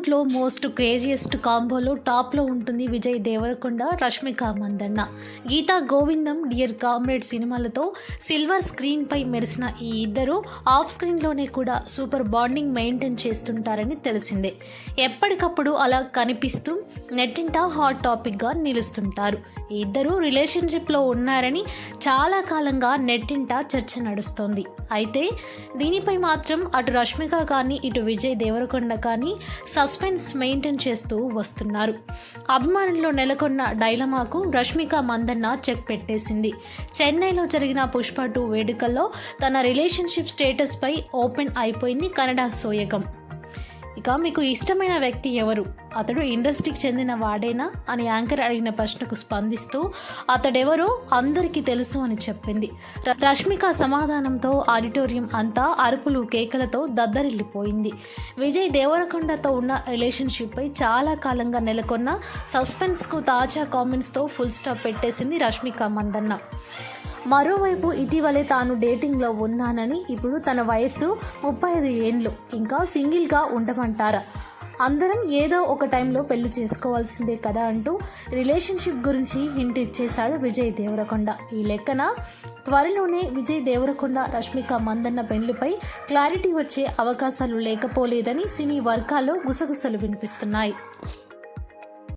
బాలీవుడ్లో most craziest కాంబోలో టాప్లో ఉంటుంది విజయ్ దేవరకొండ రష్మిక మందన్న. గీతా గోవిందం డియర్ కామ్రేడ్ సినిమాలతో సిల్వర్ స్క్రీన్పై మెరిసిన ఈ ఇద్దరు ఆఫ్ స్క్రీన్లోనే కూడా సూపర్ బాండింగ్ మెయింటైన్ చేస్తుంటారని తెలిసిందే. ఎప్పటికప్పుడు అలా కనిపిస్తూ నెట్టింట హాట్ టాపిక్గా నిలుస్తుంటారు. ఈ ఇద్దరు రిలేషన్షిప్లో ఉన్నారని చాలా కాలంగా నెట్టింట చర్చ నడుస్తోంది. అయితే దీనిపై మాత్రం అటు రష్మిక కానీ ఇటు విజయ్ దేవరకొండ కానీ సస్పెన్స్ మెయింటైన్ చేస్తూ వస్తున్నారు. అభిమానుల్లో నెలకొన్న డైలమాకు రష్మిక మందన్న చెక్ పెట్టేసింది. చెన్నైలో జరిగిన పుష్ప టూ వేడుకల్లో తన రిలేషన్షిప్ స్టేటస్పై ఓపెన్ అయిపోయింది కన్నడ సోయగం. ఇక మీకు ఇష్టమైన వ్యక్తి ఎవరు? అతడు ఇండస్ట్రీకి చెందిన వాడేనా? అని యాంకర్ అడిగిన ప్రశ్నకు స్పందిస్తూ అతడెవరో అందరికీ తెలుసు అని చెప్పింది. రష్మిక సమాధానంతో ఆడిటోరియం అంతా అరుపులు కేకలతో దద్దరిల్లిపోయింది. విజయ్ దేవరకొండతో ఉన్న రిలేషన్షిప్పై చాలా కాలంగా నెలకొన్న సస్పెన్స్కు తాజా కామెంట్స్తో ఫుల్ స్టాప్ పెట్టేసింది రష్మిక మందన్న. మరోవైపు ఇటీవలే తాను డేటింగ్లో ఉన్నానని ఇప్పుడు తన వయస్సు ముప్పై ఐదు ఏండ్లు. ఇంకా సింగిల్గా ఉండమంటారా? అందరం ఏదో ఒక టైంలో పెళ్ళి చేసుకోవాల్సిందే కదా అంటూ రిలేషన్షిప్ గురించి హింట్ ఇచ్చేశాడు విజయ్ దేవరకొండ. ఈ లెక్కన త్వరలోనే విజయ్ దేవరకొండ రష్మిక మందన్న పెళ్ళిపై క్లారిటీ వచ్చే అవకాశాలు లేకపోలేదని సినీ వర్గాల్లో గుసగుసలు వినిపిస్తున్నాయి.